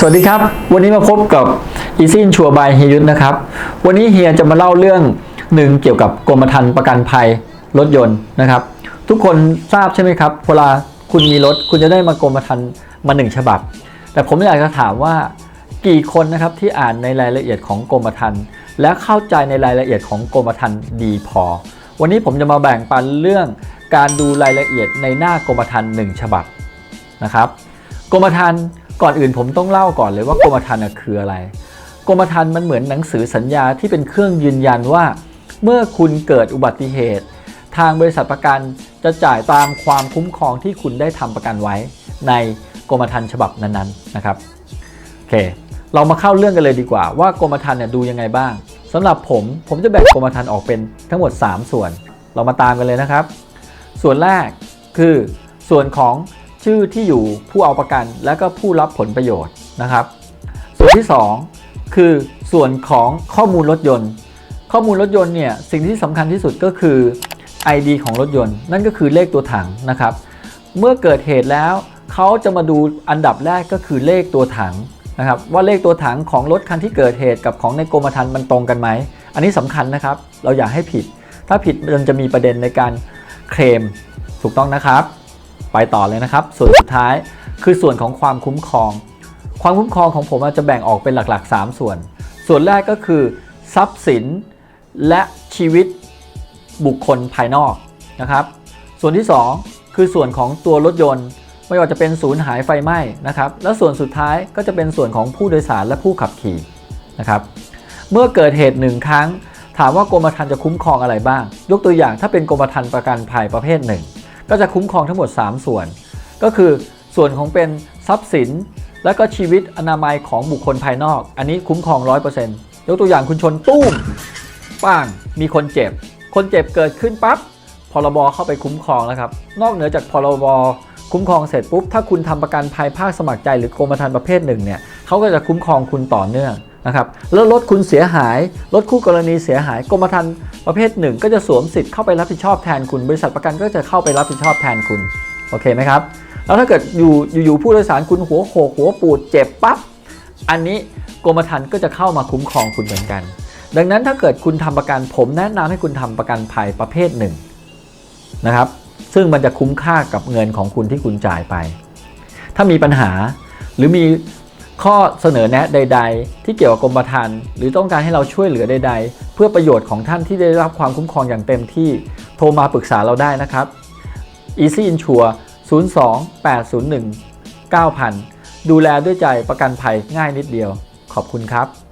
สวัสดีครับ วันนี้มาพบกับ Easy Insure by เฮียยุทธนะครับ วันนี้เฮียจะมาเล่าเรื่องหนึ่งเกี่ยวกับกรมธรรม์ประกันภัยรถยนต์นะครับ ทุกคนทราบใช่ไหมครับเวลาคุณมีรถคุณจะได้มากรมธรรม์มาหนึ่งฉบับ แต่ผมอยากจะถามว่ากี่คนนะครับที่อ่านในรายละเอียดของกรมธรรม์และเข้าใจในรายละเอียดของกรมธรรม์ดีพอ วันนี้ผมจะมาแบ่งปันเรื่องการดูรายละเอียดในหน้ากรมธรรม์หนึ่งฉบับนะครับ กรมธรรม์ ก่อนอื่นผมต้องเล่าก่อนเลยว่ากรมธรรม์คืออะไร กรมธรรม์มันเหมือนหนังสือสัญญาที่เป็นเครื่องยืนยันว่า เมื่อคุณเกิดอุบัติเหตุ ทางบริษัทประกันจะจ่ายตามความคุ้มครองที่คุณได้ทำประกันไว้ ในกรมธรรม์ฉบับนั้นๆนะครับโอเค เรามาเข้าเรื่องกันเลยดีกว่า ว่ากรมธรรม์เนี่ยดูยังไงบ้างสำหรับผมผมจะแบ่งกรมธรรม์ออกเป็นทั้งหมด 3 ส่วน เรามาตามกันเลยนะครับ ส่วนแรกคือส่วนของ ชื่อที่อยู่ผู้เอาประกันและก็ผู้รับผลประโยชน์นะครับ ส่วนที่ 2 คือส่วนของข้อมูลรถยนต์ ข้อมูลรถยนต์เนี่ยสิ่งที่สำคัญที่สุดก็คือ ID ของรถยนต์ นั่นก็คือเลขตัวถังนะครับ เมื่อเกิดเหตุแล้วเขาจะมาดูอันดับแรกก็คือเลขตัวถังนะครับว่าเลขตัวถังของรถคันที่เกิดเหตุกับของในกรมธรรม์มันตรงกันไหม อันนี้สำคัญนะครับ เราอย่าให้ผิด ถ้าผิดมันจะมีประเด็นในการเคลมถูกต้องนะครับ ไปต่อเลยนะครับ ส่วนสุดท้ายคือส่วนของความคุ้มครอง ความคุ้มครองของผมอาจจะแบ่งออกเป็นหลัก ๆ 3 ส่วน ส่วนแรกก็คือทรัพย์สินและชีวิตบุคคลภายนอกนะครับ ส่วนที่ 2 คือส่วนของตัวรถยนต์ ไม่ว่าจะเป็นสูญหายไฟไหม้นะครับ แล้วส่วนสุดท้ายก็จะเป็นส่วนของผู้โดยสารและผู้ขับขี่นะครับ เมื่อเกิดเหตุหนึ่งครั้ง ถามว่ากรมธรรม์จะคุ้มครองอะไรบ้าง ยกตัวอย่างถ้าเป็นกรมธรรม์ประกันภัยประเภทหนึ่ง ก็จะคุ้มครองทั้งหมด 3 ส่วน ก็คือส่วนของเป็นทรัพย์สิน และก็ชีวิตอนามัยของบุคคลภายนอก อันนี้คุ้มครอง 100%ยกตัวอย่างคุณชนตุ้มป้างมีคนเจ็บ คนเจ็บเกิดขึ้นปั๊บพรบเข้าไปคุ้มครองแล้วครับ นอกเหนือจากพรบคุ้มครองเสร็จปุ๊บถ้าคุณทำประกันภัยภาคสมัครใจหรือกรมธรรม์ประเภทหนึ่งเนี่ยเขาก็จะคุ้มครองคุณต่อเนื่อง นะครับแล้วรถคุณเสียหาย รถคู่กรณีเสียหายกรมธรรม์ประเภทหนึ่งก็จะสวมสิทธิ์เข้าไปรับผิดชอบแทนคุณ บริษัทประกันก็จะเข้าไปรับผิดชอบแทนคุณโอเคไหมครับแล้วถ้าเกิดอยู่อยู่ผู้โดยสารคุณหัวโขกหัวปูดเจ็บปั๊บอันนี้กรมธรรม์ก็จะเข้ามาคุ้มครองคุณเหมือนกัน ดังนั้นถ้าเกิดคุณทำประกันผมแนะนำให้คุณทำประกันภัยประเภทหนึ่งนะครับซึ่งมันจะคุ้มค่ากับเงินของคุณที่คุณจ่ายไป ถ้ามีปัญหาหรือมี ข้อเสนอแนะใด ๆ ที่เกี่ยวกับกรมธรรม์หรือต้องการให้เราช่วยเหลือใด ๆ เพื่อประโยชน์ของท่านที่ได้รับความคุ้มครองอย่างเต็มที่โทรมาปรึกษาเราได้นะครับ Easy Insure 02 801 9000 ดูแลด้วยใจประกันภัยง่ายนิดเดียว ขอบคุณครับ